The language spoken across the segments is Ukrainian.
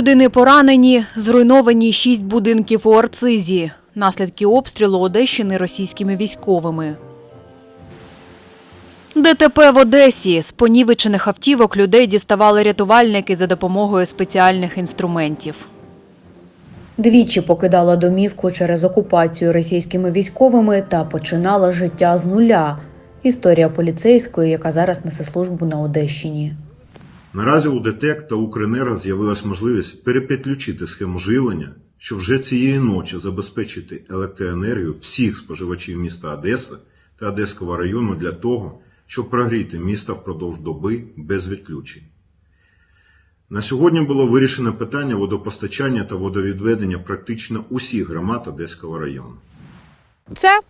людини поранені, зруйновані шість будинків у Арцизі. Наслідки обстрілу Одещини російськими військовими. ДТП в Одесі. З понівечених автівок людей діставали рятувальники за допомогою спеціальних інструментів. Двічі покидала домівку через окупацію російськими військовими та починала життя з нуля. Історія поліцейської, яка зараз несе службу на Одещині. Наразі у ДТЕК та Укренерго з'явилась можливість перепідключити схему живлення, щоб вже цієї ночі забезпечити електроенергію всіх споживачів міста Одеса та Одеського району для того, щоб прогріти місто впродовж доби без відключень. На сьогодні було вирішено питання водопостачання та водовідведення практично усіх громад Одеського району. Це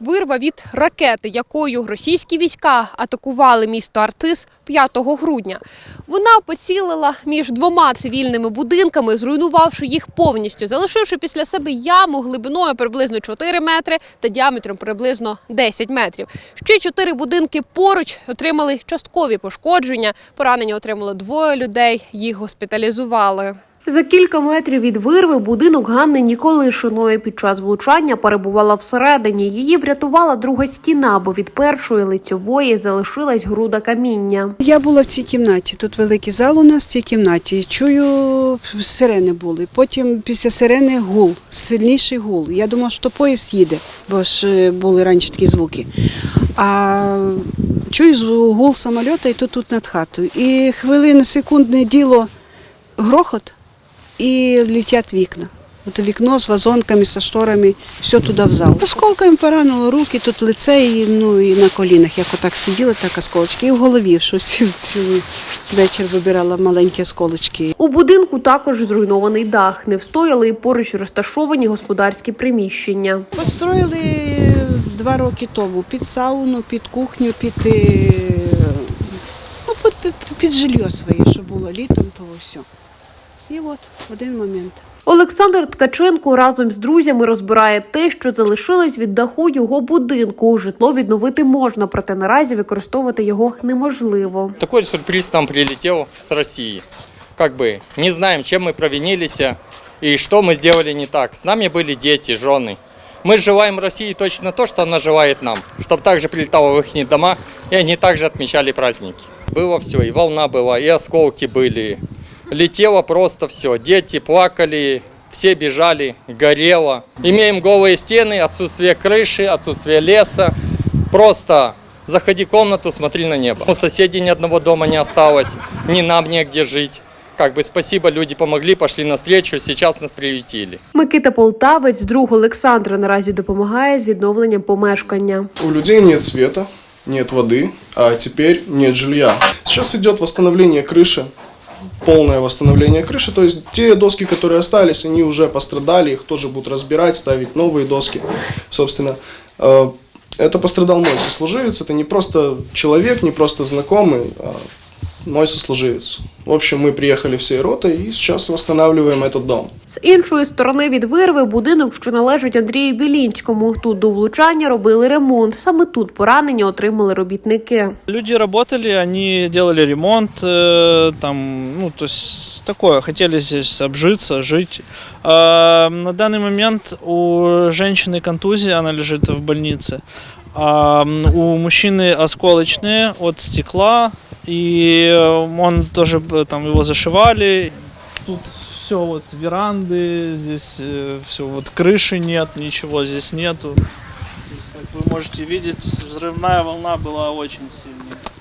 вирва від ракети, якою російські війська атакували місто Арцис 5 грудня. Вона поцілила між двома цивільними будинками, зруйнувавши їх повністю, залишивши після себе яму глибиною приблизно 4 метри та діаметром приблизно 10 метрів. Ще чотири будинки поруч отримали часткові пошкодження. Поранення отримало двоє людей. Їх госпіталізували. За кілька метрів від вирви будинок Ганни Ніколишиної під час влучання перебувала всередині. Її врятувала друга стіна, бо від першої лицьової залишилась груда каміння. Я була в цій кімнаті. Тут великий зал у нас в цій кімнаті. Чую, сирени були. Потім після сирени гул, сильніший гул. Я думала, що поїзд їде, бо ж е, були раніше такі звуки. А чую гул самольота і тут, тут над хатою. І хвилини, секундне діло грохот і летять вікна. От вікно з вазонками, з шторами, все туди в зал. Осколками поранило руки, тут лице і, ну, і на колінах. Як отак сиділа, так осколочки. І в голові, що цілий, цілий вечір вибирала маленькі осколочки. У будинку також зруйнований дах. Не встояли і поруч розташовані господарські приміщення. Построїли два роки тому під сауну, під кухню, під, е, ну, під, під, під жилье своє, що було літом, то все. І от в один момент. Олександр Ткаченко разом з друзями розбирає те, що залишилось від даху його будинку. Житло відновити можна, проте наразі використовувати його неможливо. Такой сюрприз нам прилетел с России. Как бы не знаем, чем мы провинились и что мы сделали не так. С нами были дети, жены. Мы желаем России точно то, что она желает нам. Чтобы также прилетало в их дома, и они также отмечали праздники. Было все, и волна была, и осколки были. Летело просто все. Дети плакали, все бежали, горело. Имеем голые стены, отсутствие крыши, отсутствие леса. Просто заходи в комнату, смотри на небо. У соседей ни одного дома не осталось, ни нам негде жить. Как бы спасибо, люди помогли, пошли навстречу, сейчас нас приютили. Микита Полтавець, друг Олександра, наразі допомагає з відновленням помешкання. У людей нет света, нет воды, а теперь нет жилья. Сейчас идет восстановление крыши, полное восстановление крыши, то есть те доски, которые остались, они уже пострадали, их тоже будут разбирать, ставить новые доски. Собственно, э, это пострадал мой сослуживец, это не просто человек, не просто знакомый, а мой сослуживец. В общем, мы приехали всей ротой и сейчас восстанавливаем этот дом. З іншої сторони від вирви будинок, що належить Андрію Білінському. Тут до влучання робили ремонт. Саме тут поранення отримали робітники. Люди работали, они делали ремонт, э, там, ну, то есть такое, хотели здесь обжиться, жить. А на данный момент у женщины контузия, она лежит в больнице. А м, у мужчины осколочные от стекла, и э, он тоже б- там его зашивали. Тут все вот веранды, здесь все вот крыши нет, ничего здесь нету. Как вы можете видеть, взрывная волна была очень сильная.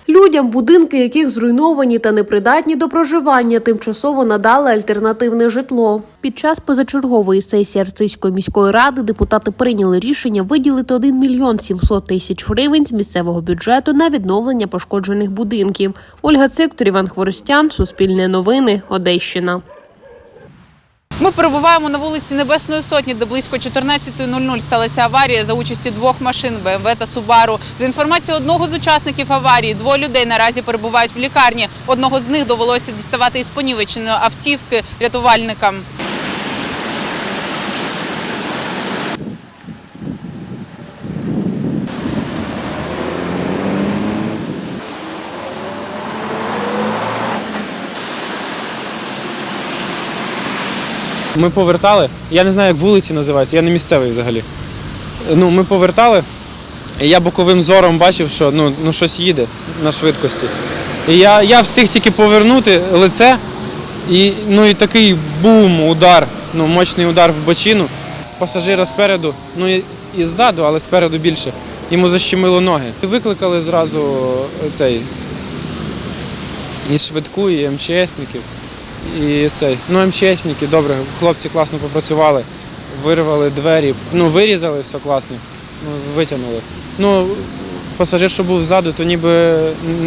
Людям, будинки яких зруйновані та непридатні до проживання, тимчасово надали альтернативне житло. Під час позачергової сесії Арцизької міської ради депутати прийняли рішення виділити 1 мільйон 700 тисяч гривень з місцевого бюджету на відновлення пошкоджених будинків. Ольга Циктор, Іван Хворостян, Суспільне новини, Одещина. Ми перебуваємо на вулиці Небесної Сотні, де близько 14.00 сталася аварія за участі двох машин БМВ та Субару. За інформацією одного з учасників аварії, двоє людей наразі перебувають в лікарні. Одного з них довелося діставати із понівеченої автівки рятувальникам. Ми повертали. Я не знаю, як вулиці називаються, я не місцевий взагалі. Ну, ми повертали, і я боковим зором бачив, що ну, ну щось їде на швидкості. І я, я встиг тільки повернути лице, і, ну, і такий бум, удар, ну, мощний удар в бочину. Пасажира спереду, ну і, і ззаду, але спереду більше. Йому защемило ноги. Викликали зразу цей і швидку, і МЧСників. І цей. Ну, МЧСники, добре, хлопці класно попрацювали, вирвали двері, ну, вирізали все класно, ну, витягнули. Ну, пасажир, що був ззаду, то ніби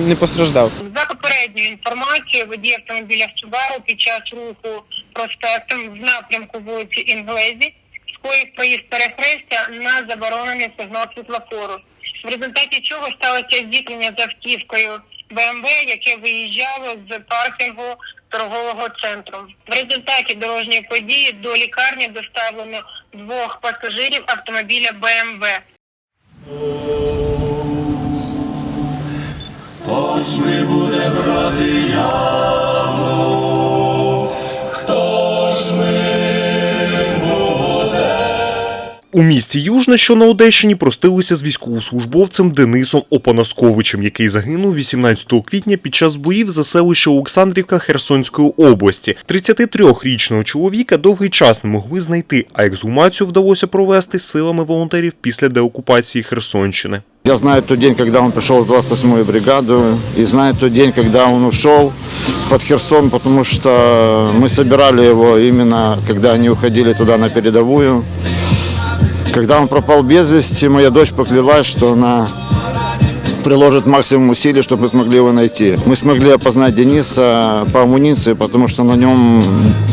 не постраждав. За попередньою інформацією, водій автомобіля Subaru під час руху проспектом в напрямку вулиці Інглезі скоїв проїзд перехрестя на заборонений сигнал світлофору. В результаті чого сталося зіткнення з автівкою БМВ, яке виїжджало з паркінгу торгового центру. В результаті дорожньої події до лікарні доставлено двох пасажирів автомобіля БМВ. У місті Южне, що на Одещині, простилися з військовослужбовцем Денисом Опанасковичем, який загинув 18 квітня під час боїв за селище Олександрівка Херсонської області. 33-річного чоловіка довгий час не могли знайти, а ексгумацію вдалося провести силами волонтерів після деокупації Херсонщини. Я знаю тот день, когда он пришел в 28-ю бригаду, и знаю тот день, когда он ушел под Херсон, потому что мы собирали его именно, когда они уходили туда на передовую. Когда он пропал без вести, моя дочь поклялась, что она приложит максимум усилий, чтобы мы смогли его найти. Мы смогли опознать Дениса по амуниции, потому что на нем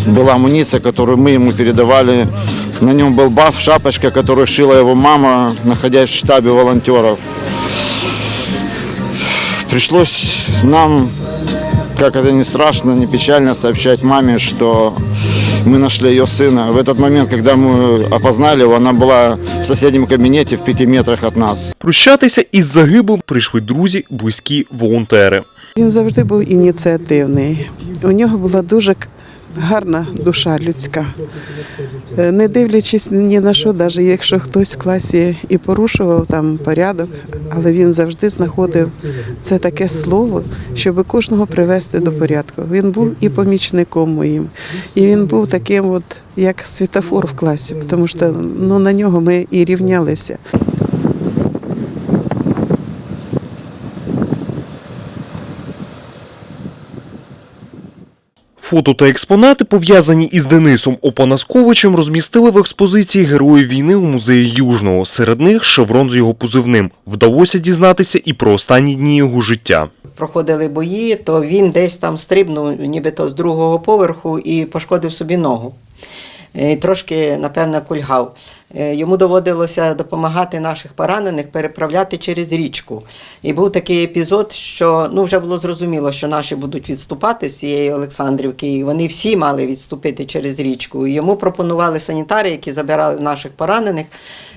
была амуниция, которую мы ему передавали. На нем был баф, шапочка, которую шила его мама, находясь в штабе волонтеров. Пришлось нам, как это не страшно, не печально, сообщать маме, что мы нашли ее сына. В этот момент, когда мы опознали его, она была в соседнем кабинете в пяти метрах от нас. Прощатися із загиблим прийшли друзі, близькі волонтери. Він завжди був ініціативний. У нього була дуже к- гарна душа людська. Е, Не дивлячись ні на що, навіть якщо хтось в класі і порушував там порядок, але він завжди знаходив це таке слово, щоб кожного привести до порядку. Він був і помічником моїм, і він був таким, от як світофор в класі, тому що ну, на нього ми і рівнялися. Фото та експонати, пов'язані із Денисом Опанасковичем, розмістили в експозиції Героїв війни у музеї Южного. Серед них шеврон з його позивним. Вдалося дізнатися і про останні дні його життя. проходили бої, то він десь там стрибнув, нібито з другого поверху, і пошкодив собі ногу. Е, Трошки, напевно, кульгав. Е, Йому доводилося допомагати наших поранених переправляти через річку. І був такий епізод, що ну, вже було зрозуміло, що наші будуть відступати з цієї Олександрівки, і вони всі мали відступити через річку. І йому пропонували санітари, які забирали наших поранених,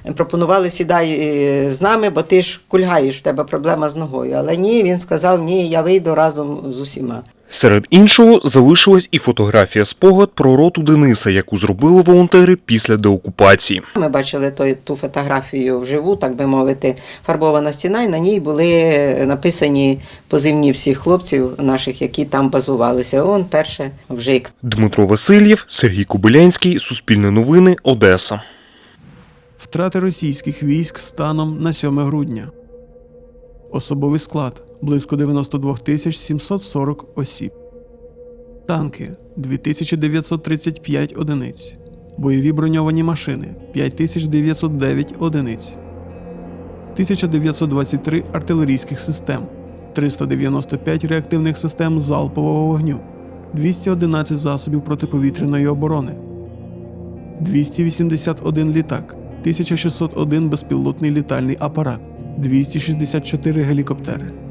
е, пропонували сідай з нами, бо ти ж кульгаєш, в тебе проблема з ногою. Але ні, він сказав, ні, я вийду разом з усіма. Серед іншого залишилась і фотографія спогад про роту Дениса, яку зробили волонтери після деокупації. Ми бачили той, ту фотографію вживу, так би мовити, фарбована стіна, і на ній були написані позивні всіх хлопців наших, які там базувалися. Он перше вжик. Дмитро Васильєв, Сергій Кобилянський, Суспільне новини, Одеса. Втрати російських військ станом на 7 грудня. Особовий склад близько 92 тисяч 740 осіб. Танки 2935 одиниць. Бойові броньовані машини 5909 одиниць. 1923 артилерійських систем, 395 реактивних систем залпового вогню, 211 засобів протиповітряної оборони, 281 літак, 1601 безпілотний літальний апарат, 264 гелікоптери.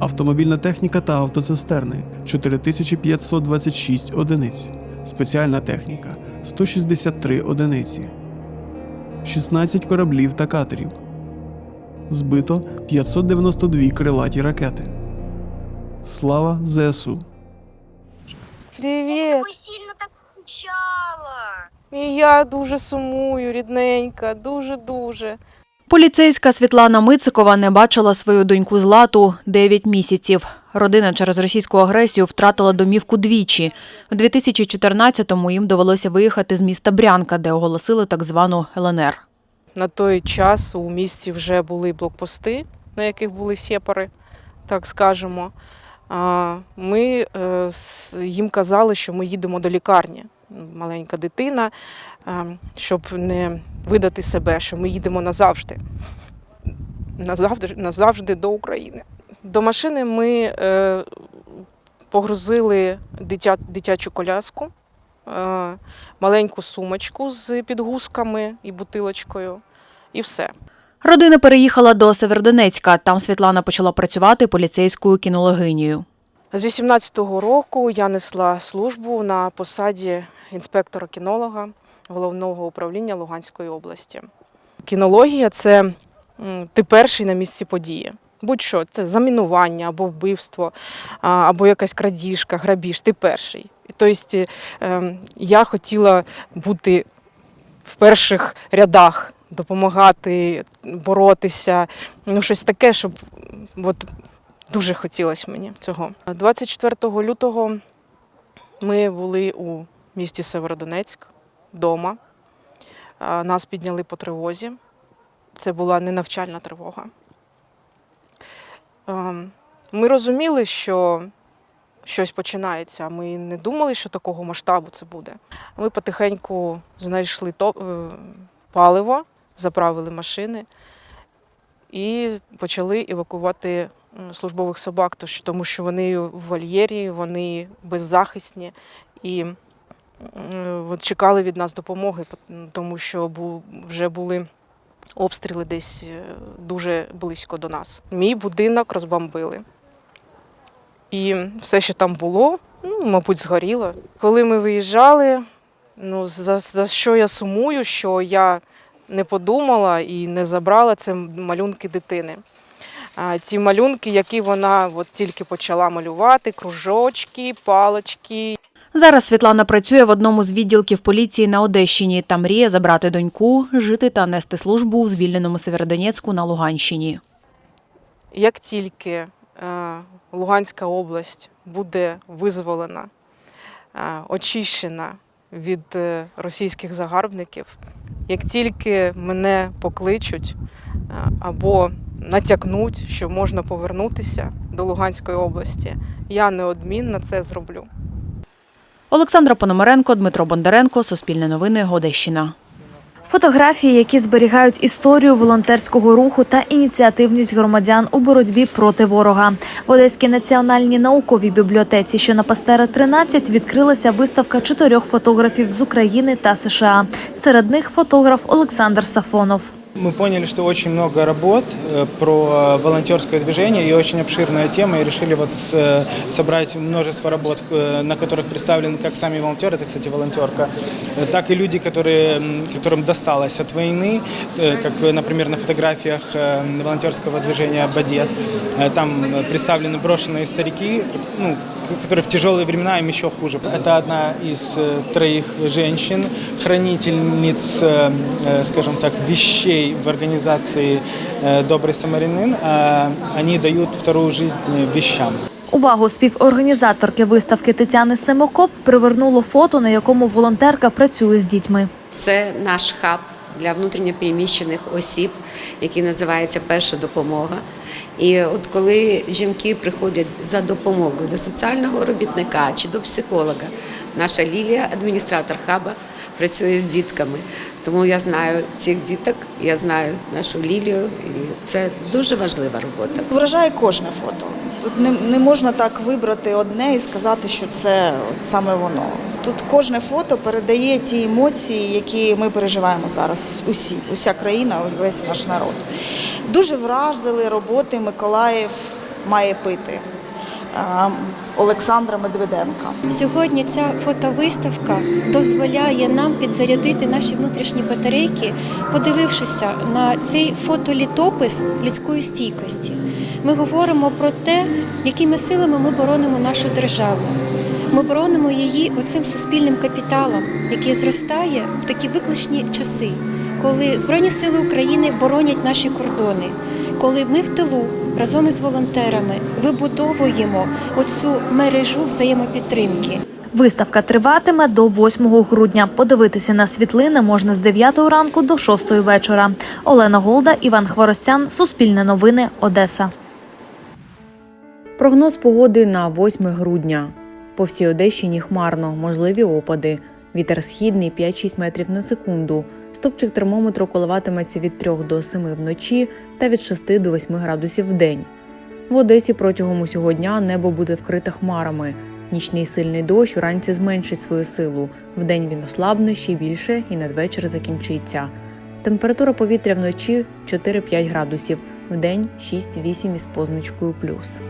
Автомобільна техніка та автоцистерни 4526 одиниць. Спеціальна техніка 163 одиниці. 16 кораблів та катерів. Збито 592 крилаті ракети. Слава ЗСУ! Привет. Я сильно так кричала. І я дуже сумую, рідненька, дуже-дуже. Поліцейська Світлана Мицикова не бачила свою доньку Злату 9 місяців. Родина через російську агресію втратила домівку двічі. У 2014-му їм довелося виїхати з міста Брянка, де оголосили так звану ЛНР. На той час у місті вже були блокпости, на яких були сепари, так скажемо. Ми е, їм казали, що ми їдемо до лікарні. Маленька дитина, е, щоб не видати себе, що ми їдемо назавжди. Назавжди, назавжди до України. До машини ми е, погрузили дитя, дитячу коляску, е, маленьку сумочку з підгузками і бутилочкою, і все. Родина переїхала до Севердонецька. Там Світлана почала працювати поліцейською кінологинею. З 18-го року я несла службу на посаді інспектора-кінолога головного управління Луганської області. Кінологія це ти перший на місці події. Будь-що, це замінування або вбивство, або якась крадіжка, грабіж, ти перший. Тобто я хотіла бути в перших рядах, допомагати, боротися, ну щось таке, щоб от, Дуже хотілося мені цього. 24 лютого ми були у місті Северодонецьк вдома. Нас підняли по тривозі. Це була не навчальна тривога. Ми розуміли, що щось починається. Ми не думали, що такого масштабу це буде. Ми потихеньку знайшли е, паливо, заправили машини і почали евакувати службових собак, тому що вони в вольєрі, вони беззахисні і чекали від нас допомоги, тому що вже були обстріли десь е, дуже близько до нас. Мій будинок розбомбили. І все, що там було, ну, мабуть, згоріло. Коли ми виїжджали, ну, за, за що я сумую, що я не подумала і не забрала це малюнки дитини. А, Ті малюнки, які вона от тільки почала малювати, кружочки, палочки. Зараз Світлана працює в одному з відділків поліції на Одещині та мріє забрати доньку, жити та нести службу у звільненому Северодонецьку на Луганщині. Як тільки е, Луганська область буде визволена, е, очищена від е, російських загарбників, як тільки мене покличуть або натякнуть, що можна повернутися до Луганської області, я неодмінно це зроблю. Олександра Пономаренко, Дмитро Бондаренко, Суспільне новини, Одещина. Фотографії, які зберігають історію волонтерського руху та ініціативність громадян у боротьбі проти ворога. В Одеській національній науковій бібліотеці, що на Пастера 13, відкрилася виставка чотирьох фотографів з України та США. Серед них фотограф Олександр Сафонов. Мы поняли, что очень много работ э, про волонтерское движение и очень обширная тема, и решили вот с- э, собрать множество работ, э, на которых представлены как сами волонтеры, это, кстати, волонтерка, так и люди, которые, которым досталось от войны, как, например, на фотографиях волонтерского движения «Бадет». Там представлены брошенные старики, ну, которые в тяжелые времена им еще хуже. Это одна из троих женщин, хранительниц, скажем так, вещей в организации э, «Добрый самарянин». Э, Они дают вторую жизнь вещам. Увагу співорганізаторки виставки Тетяни Семокоп привернуло фото, на якому волонтерка працює з дітьми. Це наш хаб для внутрішньопереміщених осіб, який називається Перша допомога. І от коли жінки приходять за допомогою до соціального робітника чи до психолога, наша Лілія, адміністратор хаба, працює з дітками. Тому я знаю цих діток, я знаю нашу Лілію, і це дуже важлива робота. Вражає кожне фото. Тут не, не можна так вибрати одне і сказати, що це саме воно. Тут кожне фото передає ті емоції, які ми переживаємо зараз. Усі, уся країна, весь наш народ. Дуже вразили роботи Миколаїв має пити Олександра Медведенка. Сьогодні ця фотовиставка дозволяє нам підзарядити наші внутрішні батарейки, подивившися на цей фотолітопис людської стійкості. Ми говоримо про те, якими силами ми боронимо нашу державу. Ми боронимо її оцим суспільним капіталом, який зростає в такі викличні часи, коли Збройні сили України боронять наші кордони, коли ми в тилу разом із волонтерами вибудовуємо оцю мережу взаємопідтримки. Виставка триватиме до 8 грудня. Подивитися на світлини можна з 9 ранку до 6 вечора. Олена Голда, Іван Хворостян, Суспільне новини, Одеса. Прогноз погоди на 8 грудня. По всій Одещині хмарно, можливі опади. Вітер східний 5-6 метрів на секунду. Стопчик термометру коливатиметься від 3 до 7 вночі та від 6 до 8 градусів в день. В Одесі протягом усього дня небо буде вкрите хмарами. Нічний сильний дощ уранці зменшить свою силу. Вдень він ослабне ще більше і надвечір закінчиться. Температура повітря вночі 4-5 градусів, вдень 6-8 із позначкою плюс.